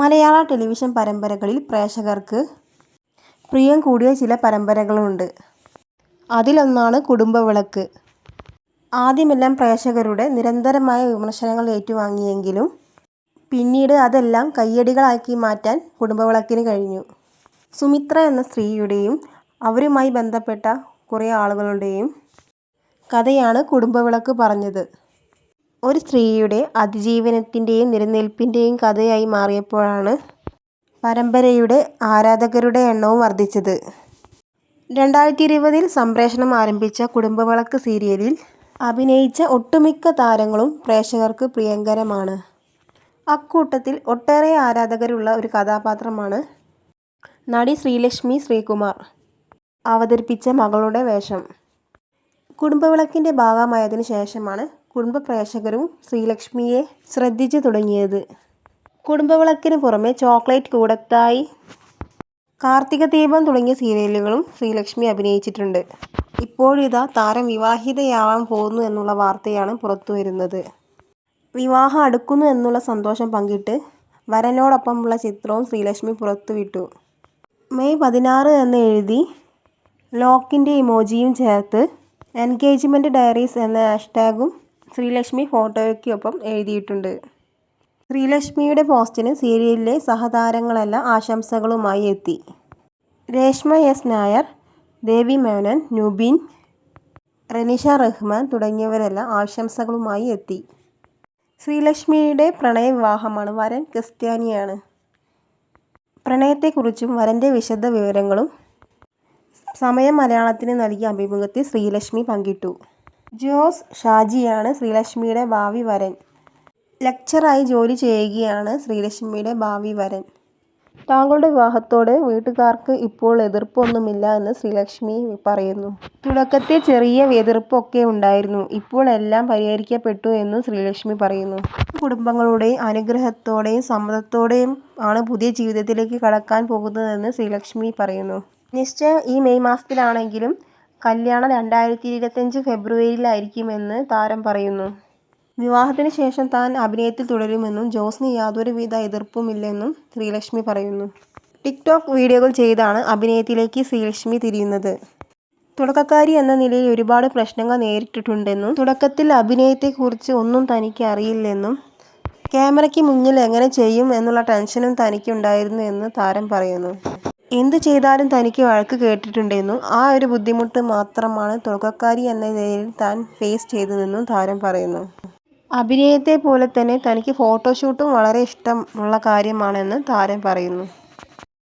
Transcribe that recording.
മലയാള television പരമ്പരകളിൽ പ്രേക്ഷകർക്ക് പ്രിയം കൂടിയ ചില പരമ്പരകളുണ്ട്. അതിലൊന്നാണ് കുടുംബവിളക്ക്. ആദ്യമെല്ലാം പ്രേക്ഷകരുടെ നിരന്തരമായ വിമർശനങ്ങൾ ഏറ്റുവാങ്ങിയെങ്കിലും പിന്നീട് അതെല്ലാം കയ്യടികളാക്കി മാറ്റാൻ കുടുംബവിളക്കിന് കഴിഞ്ഞു. സുമിത്ര എന്ന സ്ത്രീയുടെയും അവരുമായി ബന്ധപ്പെട്ട കുറേ ആളുകളുടെയും കഥയാണ് കുടുംബവിളക്ക് പറഞ്ഞത്. ഒരു സ്ത്രീയുടെ അതിജീവനത്തിന്റെയും നിലനിൽപ്പിന്റെയും കഥയായി മാറിയപ്പോഴാണ് പരമ്പരയുടെ ആരാധകരുടെ എണ്ണവും വർദ്ധിച്ചത് രണ്ടായിരത്തി ഇരുപതിൽ സംപ്രേഷണം ആരംഭിച്ച കുടുംബവിളക്ക് സീരിയലിൽ അഭിനയിച്ച ഒട്ടുമിക്ക താരങ്ങളും പ്രേക്ഷകർക്ക് പ്രിയങ്കരമാണ്. അക്കൂട്ടത്തിൽ ഒട്ടേറെ ആരാധകരുള്ള ഒരു കഥാപാത്രമാണ് നടി ശ്രീലക്ഷ്മി ശ്രീകുമാർ അവതരിപ്പിച്ച മകളുടെ വേഷം. കുടുംബവിളക്കിന്റെ ഭാഗമായതിനു ശേഷമാണ് കുടുംബപ്രേക്ഷകരും ശ്രീലക്ഷ്മിയെ ശ്രദ്ധിച്ചു തുടങ്ങിയത്. കുടുംബവിളക്കിന് പുറമെ ചോക്ലേറ്റ് കൂടത്തായി, കാർത്തിക ദീപം തുടങ്ങിയ സീരിയലുകളും ശ്രീലക്ഷ്മി അഭിനയിച്ചിട്ടുണ്ട്. ഇപ്പോഴിതാ താരം വിവാഹിതയാവാൻ പോകുന്നു എന്നുള്ള വാർത്തയാണ് പുറത്തു വരുന്നത് വിവാഹം അടുക്കുന്നു എന്നുള്ള സന്തോഷം പങ്കിട്ട് വരനോടൊപ്പമുള്ള ചിത്രവും ശ്രീലക്ഷ്മി പുറത്തുവിട്ടു. മെയ് പതിനാറ് എന്ന് എഴുതി ലോക്കിന്റെ ഇമോജിയും ചേർത്ത് എൻഗേജ്മെന്റ് ഡയറീസ് എന്ന ഹാഷ്ടാഗും ശ്രീലക്ഷ്മി ഫോട്ടോയ്ക്കൊപ്പം എഴുതിയിട്ടുണ്ട്. ശ്രീലക്ഷ്മിയുടെ പോസ്റ്റിന് സീരിയലിലെ സഹതാരങ്ങളെല്ലാം ആശംസകളുമായി എത്തി. രേഷ്മ എസ് നായർ, ദേവി മേനോൻ, നുബിൻ, റനിഷ റഹ്മാൻ തുടങ്ങിയവരെല്ലാം ആശംസകളുമായി എത്തി. ശ്രീലക്ഷ്മിയുടെ പ്രണയ വിവാഹമാണ് വരൻ ക്രിസ്ത്യാനിയാണ്. പ്രണയത്തെക്കുറിച്ചും വരന്റെ വിശദ വിവരങ്ങളും സമയം മലയാളത്തിന് നൽകിയ അഭിമുഖത്തിൽ ശ്രീലക്ഷ്മി പങ്കിട്ടു. ജോസ് ഷാജിയാണ് ശ്രീലക്ഷ്മിയുടെ ഭാവി വരൻ. ലെക്ചറായി ജോലി ചെയ്യുകയാണ് ശ്രീലക്ഷ്മിയുടെ ഭാവി വരൻ. താങ്കളുടെ വിവാഹത്തോടെ വീട്ടുകാർക്ക് ഇപ്പോൾ എതിർപ്പൊന്നുമില്ല എന്ന് ശ്രീലക്ഷ്മി പറയുന്നു. തുടക്കത്തിൽ ചെറിയ എതിർപ്പൊക്കെ ഉണ്ടായിരുന്നു. ഇപ്പോൾ എല്ലാം പരിഹരിക്കപ്പെട്ടു എന്നും ശ്രീലക്ഷ്മി പറയുന്നു. കുടുംബങ്ങളുടെയും അനുഗ്രഹത്തോടെയും സമ്മതത്തോടെയും ആണ് പുതിയ ജീവിതത്തിലേക്ക് കടക്കാൻ പോകുന്നതെന്ന് ശ്രീലക്ഷ്മി പറയുന്നു. നിശ്ചയം ഈ മെയ് മാസത്തിലാണെങ്കിലും കല്യാണം രണ്ടായിരത്തി ഇരുപത്തഞ്ച് ഫെബ്രുവരിയിലായിരിക്കുമെന്ന് താരം പറയുന്നു. വിവാഹത്തിന് ശേഷം താൻ അഭിനയത്തിൽ തുടരുമെന്നും ജോസിന് യാതൊരുവിധ എതിർപ്പുമില്ലെന്നും ശ്രീലക്ഷ്മി പറയുന്നു. ടിക്ടോക്ക് വീഡിയോകൾ ചെയ്താണ് അഭിനയത്തിലേക്ക് ശ്രീലക്ഷ്മി തിരിയുന്നത്. തുടക്കക്കാരി എന്ന നിലയിൽ ഒരുപാട് പ്രശ്നങ്ങൾ നേരിട്ടിട്ടുണ്ടെന്നും തുടക്കത്തിൽ അഭിനയത്തെക്കുറിച്ച് ഒന്നും തനിക്ക് അറിയില്ലെന്നും ക്യാമറയ്ക്ക് മുന്നിൽ എങ്ങനെ ചെയ്യും എന്നുള്ള ടെൻഷനും തനിക്കുണ്ടായിരുന്നു എന്ന് താരം പറയുന്നു. എന്ത് ചെയ്താലും തനിക്ക് വഴക്ക് കേട്ടിട്ടുണ്ടെന്നും ആ ഒരു ബുദ്ധിമുട്ട് മാത്രമാണ് തുടക്കക്കാരി എന്ന നിലയിൽ താൻ ഫേസ് ചെയ്തതെന്നും താരം പറയുന്നു. അഭിനയത്തെ പോലെ തന്നെ തനിക്ക് ഫോട്ടോഷൂട്ടും വളരെ ഇഷ്ടമുള്ള കാര്യമാണെന്ന് താരം പറയുന്നു.